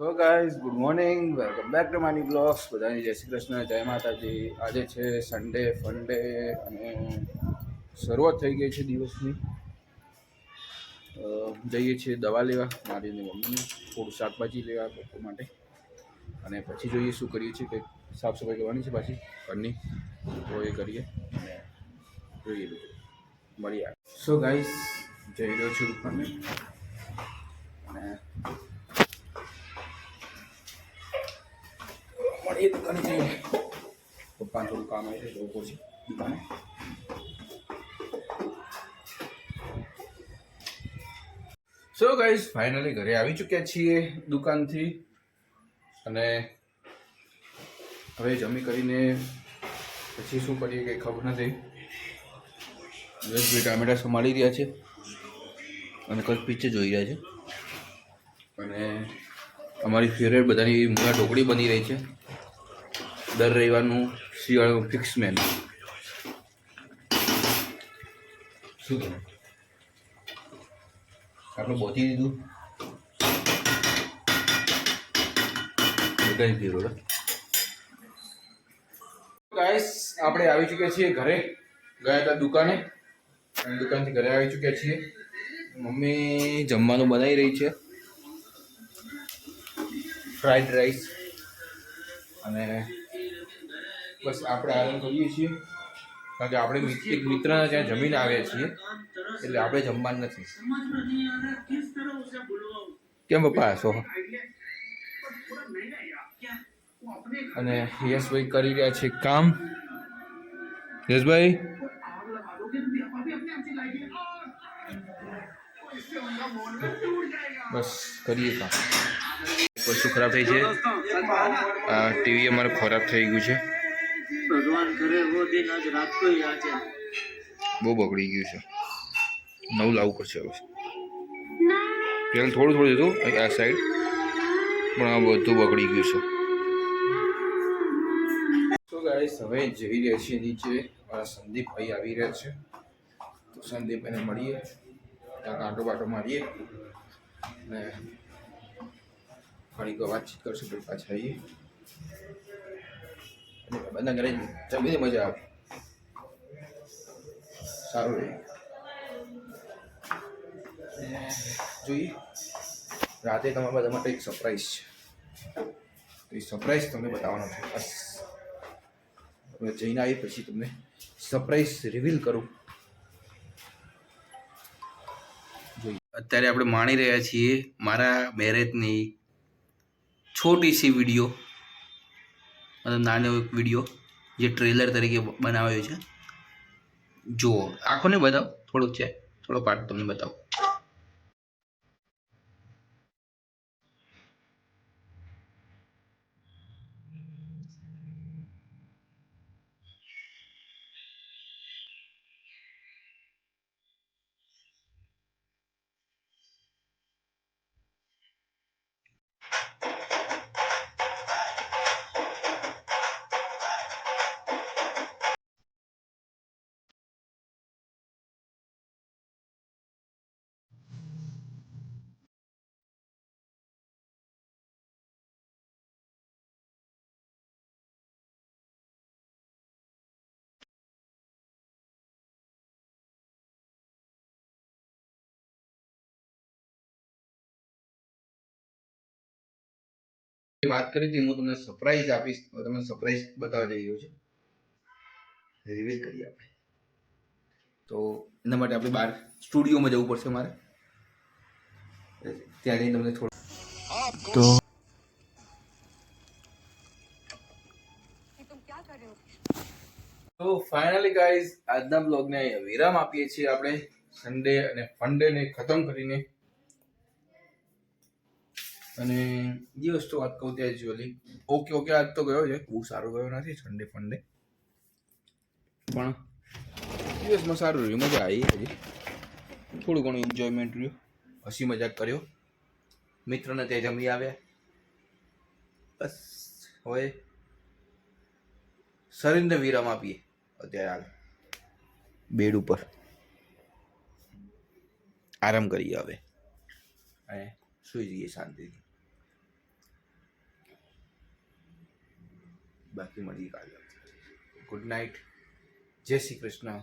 તો guys good morning welcome back to માની blogs બધાની જય શ્રી કૃષ્ણ, જય માતાજી. આજે છે સન્ડે ફંડે અને શરૂઆત થઈ ગઈ છે દિવસની. જઈએ છીએ દવા લેવા, મારી અને મમ્મીની થોડું શાકભાજી લેવા લોકો માટે. અને પછી જોઈએ શું કરીએ છીએ, કંઈક સાફ સફાઈ કરવાની છે પાછી, ઘરની. તો એ કરીએ અને જોઈએ બીજું મળીએ સો ગાઈઝ જઈ રહ્યો છું દુકાને. અને મળીએ દુકાને જઈને પપ્પાને થોડું કામ આવે છે લોકો છે દુકાને. સો ગાઈઝ ફાઇનલી ઘરે આવી ચૂક્યા છીએ દુકાનથી. અને હવે જમી કરીને પછી શું કરીએ કંઈ ખબર નથી. બે ટામેટા સંભાળી રહ્યા છે અને કચ્છ પિક્ચર જોઈ રહ્યા છે. અને અમારી ફેવરેટ બધાની મૂળા ઢોકળી બની રહી છે. દર રવિવારનું શિયાળાનું ફિક્સ મેનુ શું કરું આપણે પહોંચી દીધું? બધાની ફેવરેટ ગાઈસ આપણે આવી ચૂક્યા છીએ ઘરે. ગયા હતા દુકાને. અને દુકાનથી ઘરે આવી ચૂક્યા છીએ. મમ્મી જમવાનું બનાવી રહી છે. ફ્રાઈડ રાઈસ અને બસ આપણે આરામ કરીએ છીએ. કારણ કે આપણે એક મિત્રના ત્યાં જમીન આવ્યા છીએ. એટલે આપણે જમવાનું નથી. કેમ પપ્પા? હસો અને યશભાઈ કરી રહ્યા છે કામ. યશભાઈ? બસ કરીએ કામ. વસ્તુ ખરાબ થઈ છે. ટીવી અમારે ખરાબ થઈ ગયું છે. ભગવાન ઘરે હો દિન આજ રાત કો યાદ છે. બહુ બગડી ગયું છે. નવું લાવવું પડશે હવે. પહેલાં થોડું થોડું હતું આ સાઈડ પણ આ બધું બગડી ગયું છે. તો ગાઈસ હવે જઈ રહ્યા છીએ નીચે. મારા સંદીપભાઈ આવી રહ્યા છે. તો સંદીપભાઈને મળીએ. ત્યાં કાંટો બાટો મારીએ. અને ઘણી વાતચીત કરશું પછી પાછા આવીએ. અને બધા ઘરે જમીને મજા આવે સારું રહે જોઈએ રાતે તમારા બધા માટે એક સરપ્રાઈઝ છે તો એ સરપ્રાઈઝ તમને બતાવવાનો છે બસ હવે જઈને આવી પછી તમને સરપ્રાઈઝ રિવીલ કરું જોઈએ અત્યારે આપણે માણી રહ્યા છીએ મારા મેરેજની છોટી સી વીડિયો મતલબ નાનો એક વીડિયો જે ટ્રેલર તરીકે બનાવ્યો છે. જુઓ, આંખોને બતાવો, થોડુંક છે, થોડો પાર્ટ તમને બતાવો. વાત કરી હતી હું તમને સરપ્રાઈઝ આપીશ તમને સરપ્રાઈઝ બતાવવા જઈ રહ્યો છું. રિવીલ કરીએ આપણે. તો એના માટે આપણે બહાર સ્ટુડિયોમાં જવું પડશે મારે. ત્યાં જઈને તમને થોડું તો તો ફાઇનલી ગાઈઝ આજના બ્લોગને વિરામ આપીએ છીએ આપણે. સન્ડે અને ફંડેને ખતમ કરીને અને દિવસ તો વાત કહું ત્યાં જ્યુઅલી ઓકે ઓકે, આજ તો ગયો છે. બહુ સારો ગયો નથી સન્ડે ફંડે પણ દિવસમાં સારું રહ્યું, મજા આવી હજી થોડું ઘણું એન્જોયમેન્ટ રહ્યું. હસી મજાક કર્યો. મિત્રને ત્યાં જમી આવ્યા. બસ, હવે શરીરને વિરામ આપીએ અત્યારે હાલ. બેડ ઉપર. આરામ કરીએ હવે. અને સુઈ જઈએ શાંતિથી. બાકી મળીએ કાલે ગુડ નાઇટ જય શ્રી કૃષ્ણ.